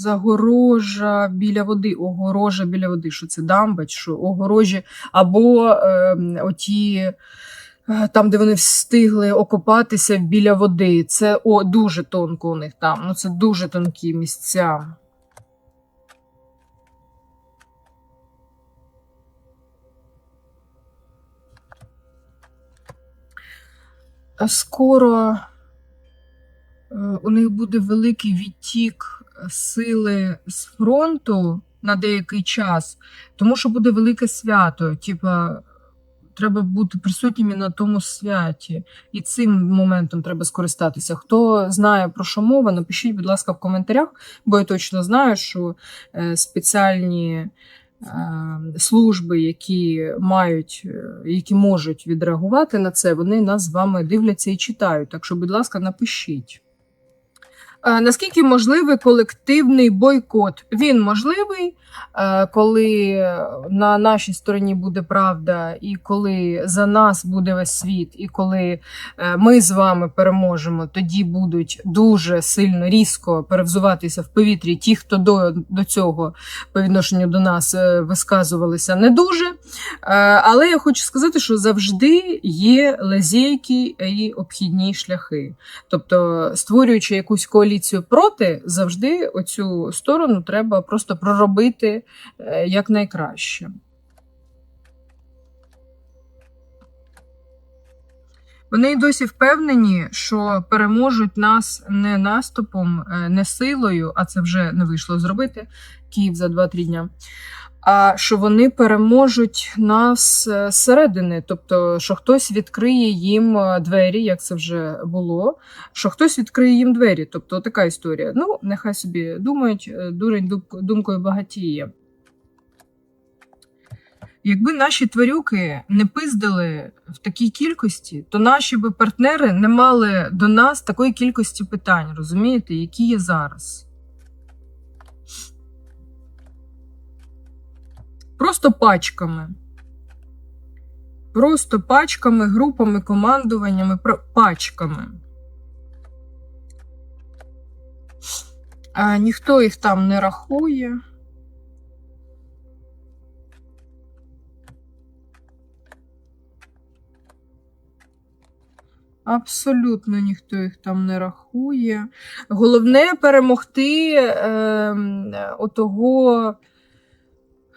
Загорожа біля води, огорожа біля води. Що це дамба, що огорожі, або е, оті, е, там, де вони встигли окопатися біля води. Це о, дуже тонко у них там. Ну, це дуже тонкі місця. Скоро е, у них буде великий відтік сили з фронту на деякий час, тому що буде велике свято. Типа, треба бути присутніми на тому святі. І цим моментом треба скористатися. Хто знає про що мова, напишіть, будь ласка, в коментарях, бо я точно знаю, що е, спеціальні е, служби, які мають, е, які можуть відреагувати на це, вони нас з вами дивляться і читають. Так що, будь ласка, напишіть. Е, Наскільки можливий колективний бойкот? Він можливий, е, коли на нашій стороні буде правда, і коли за нас буде весь світ, і коли е, ми з вами переможемо, тоді будуть дуже сильно різко перевзуватися в повітрі ті, хто до, до цього по відношенню до нас висказувалися не дуже. Але я хочу сказати, що завжди є лазейки і обхідні шляхи. Тобто, створюючи якусь коаліцію проти, завжди оцю сторону треба просто проробити е, якнайкраще. Вони досі впевнені, що переможуть нас не наступом, е, не силою, а це вже не вийшло зробити Київ за 2-3 дня. А що вони переможуть нас е, зсередини, тобто, що хтось відкриє їм е, двері, як це вже було, що хтось відкриє їм двері. Тобто така історія. Ну, нехай собі думають, е, дурень думкою багатіє. Якби наші тварюки не пиздили в такій кількості, то наші би партнери не мали до нас такої кількості питань, розумієте, які є зараз. Просто пачками. Просто пачками, групами, командуваннями, пачками. А ніхто їх там не рахує. Абсолютно ніхто їх там не рахує. Головне перемогти е, отого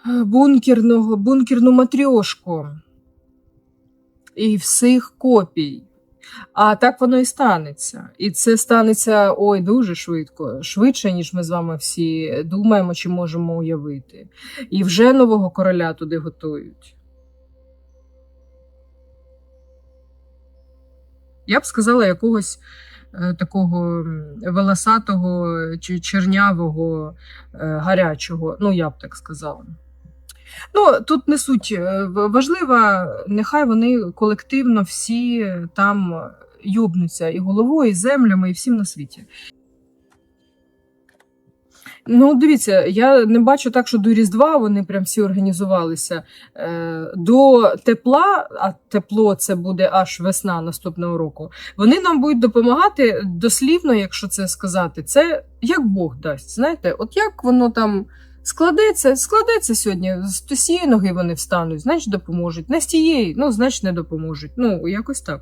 бункерного, бункерну матрьошку і всіх копій. А так воно і станеться. І це станеться ой дуже швидко, швидше, ніж ми з вами всі думаємо чи можемо уявити. І вже нового короля туди готують. Я б сказала якогось е, такого волосатого чернявого, е, гарячого. Ну, я б так сказала. Ну, тут не суть е, важлива, нехай вони колективно всі там юбнуться і головою, і землями, і всім на світі. Ну, дивіться, я не бачу так, що до Різдва вони прям всі організувалися. Е, до тепла, а тепло це буде аж весна наступного року. Вони нам будуть допомагати дослівно, якщо це сказати, це як Бог дасть. Знаєте, от як воно там складеться, складеться сьогодні. З тієї ноги вони встануть, значить допоможуть. Не з тієї, ну, значить, не допоможуть. Ну, якось так.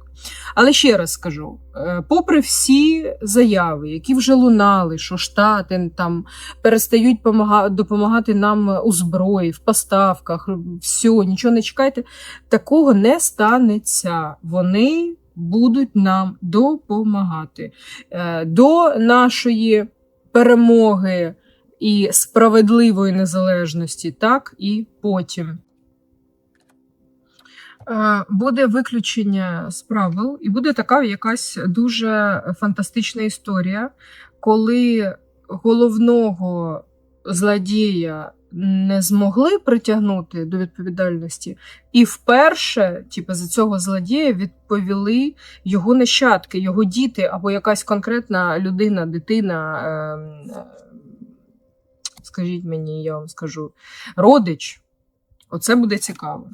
Але ще раз скажу: е, попри всі заяви, які вже лунали, що Штати там перестають помага- допомагати нам у зброї, в поставках, все, нічого не чекайте. Такого не станеться. Вони будуть нам допомагати. Е, До нашої перемоги і справедливої незалежності, так і потім. Е, Буде виключення з правил, і буде така якась дуже фантастична історія, коли головного злодія не змогли притягнути до відповідальності, і вперше, типу, за цього злодія відповіли його нащадки, його діти або якась конкретна людина, дитина. е, Скажіть мені, я вам скажу, родич. Оце буде цікаво.